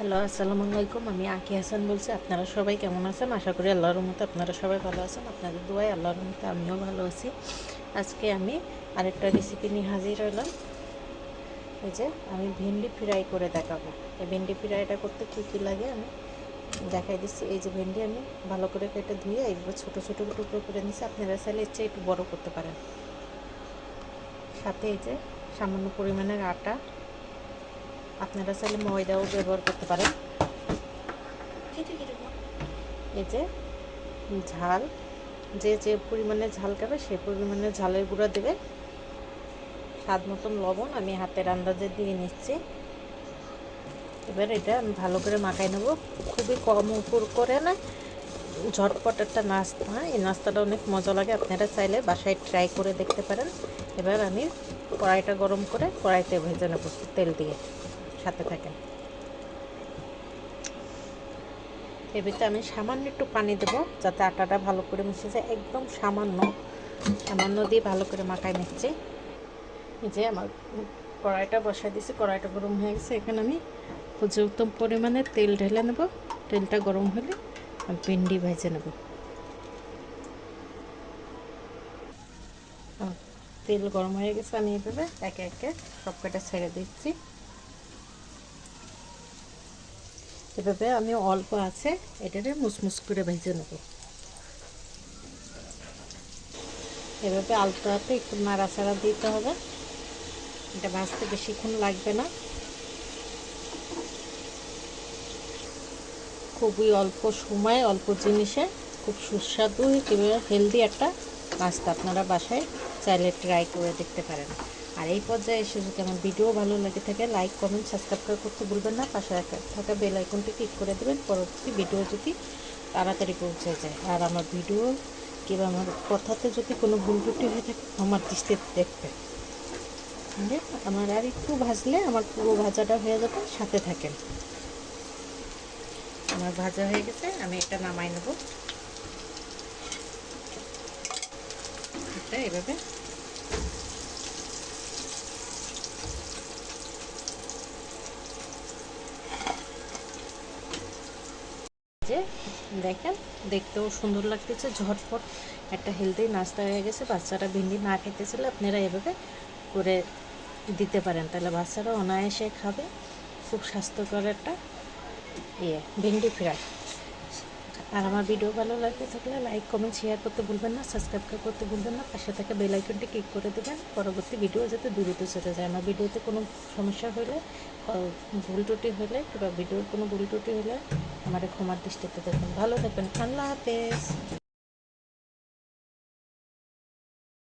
Hello, আসসালামু আলাইকুম। আমি আকি হাসান বলছি। আপনারা সবাই কেমন আছেন? আশা করি আল্লাহর মতো আপনারা সবাই ভালো আছেন। আপনাদের দোয়ায় আল্লাহর মতো আমিও ভালো আছি। আজকে আমি আরেকটা রেসিপি নিয়ে হাজির হলাম। এই যে, আমি ভেন্ডি ফ্রাই করে দেখাবো। এই ভেন্ডি ফ্রাইটা করতে কী কী লাগে আমি দেখাই দিচ্ছি। এই যে ভেন্ডি আমি ভালো করে কেটে ধুয়ে এইগুলো ছোটো ছোটো টুকরো করে নিচ্ছি। আপনারা চাইলে ইচ্ছে একটু বড় করতে পারেন। সাথে এই যে সামান্য পরিমাণের আটা আপনারা চাইলে ময়দাও ব্যবহার করতে পারেন। এই যে ঝাল যে যে পরিমাণে ঝাল খাবে সে পরিমাণে ঝালের গুঁড়া দেবে। স্বাদ মতন লবণ আমি হাতের আন্দাজে দিয়ে নিচ্ছি। এবার এটা আমি ভালো করে মাখাই নেব। খুবই কম উপর করে না ঝটপট একটা নাস্তা এই নাস্তাটা অনেক মজা লাগে। আপনারা চাইলে বাসায় ট্রাই করে দেখতে পারেন। এবার আমি কড়াইটা গরম করে কড়াইতে ভেজে নেব তেল দিয়ে। সাথে থাকেন এবারে আমি সামান্য একটু পানি দেব, যাতে আটাটা ভালো করে মিশে যায়। একদম সামান্য সামান্য দিয়ে ভালো করে মাখাই নিচ্ছি। যে আমার কড়াইটা বসাই দিয়েছি, কড়াইটা গরম হয়ে গেছে। এখানে আমি পর্যাপ্ত পরিমাণে তেল ঢেলে নেব। তেলটা গরম হলে আমি ভেন্ডি ভেজে নেব। তেল গরম হয়ে গেছে, আমি এভাবে একে একে সব কটা ছেড়ে দিচ্ছি। এভাবে আমি অল্প আছে এটাকে মুসমুস করে ভেজে নেব। এভাবে আলতো হাতে একটু নাড়াচাড়া দিতে হবে। এটা ভাজতে বেশিক্ষণ লাগবে না। খুবই অল্প সময়, অল্প জিনিসে খুব সুস্বাদু হেলদি একটা নাস্তা আপনারা বাসায় চাইলে ট্রাই করে দেখতে পারেন। আর এই পর্যায়ে এসে যদি আমার ভিডিও ভালো লাগে থাকে লাইক কমেন্ট সাবস্ক্রাইব করতে ভুলবেন না। পাশে থাকা বেল আইকনটি ক্লিক করে দেবেন। পরবর্তী ভিডিও যদি তাড়াতাড়ি পৌঁছে যায়। আর আমার ভিডিও কিংবা আমার কথাতে যদি কোনো ভুল ত্রুটি হয়ে থাকে, আমার দৃষ্টিতে দেখবেন আমার আর একটু ভাজলে আমার পুরো ভাজাটা হয়ে যাবে, সাথে থাকেন। আমার ভাজা হয়ে গেছে, আমি এটা নামাই নেব। এটা এভাবে যে, দেখেন, দেখতেও সুন্দর লাগতেছে ঝটফট একটা হেলদি নাস্তা হয়ে গেছে, বাচ্চারা ভিন্ডি না খেতেছিল আপনারা এভাবে করে দিতে পারেন। তাহলে বাচ্চারা অনায়াসে খাবে, খুব স্বাস্থ্যকর একটা ইয়ে ভিন্ডি ফ্রাই। আর আমার ভিডিও ভালো লাগতে থাকলে লাইক, কমেন্ট শেয়ার করতে ভুলবেন না সাবস্ক্রাইব করতে ভুলবেন না, পাশে থাকা বেল আইকনটি ক্লিক করে দেবেন। পরবর্তী ভিডিও যাতে দ্রুত চলে যায়। আমার ভিডিওতে কোনো সমস্যা হলে ভুল ত্রুটি হলে কিংবা ভিডিওর কোনো ভুল ত্রুটি হলে আমার ক্ষমার দৃষ্টিতে দেখবেন ভালো থাকবেন। আল্লাহ হাফেজ।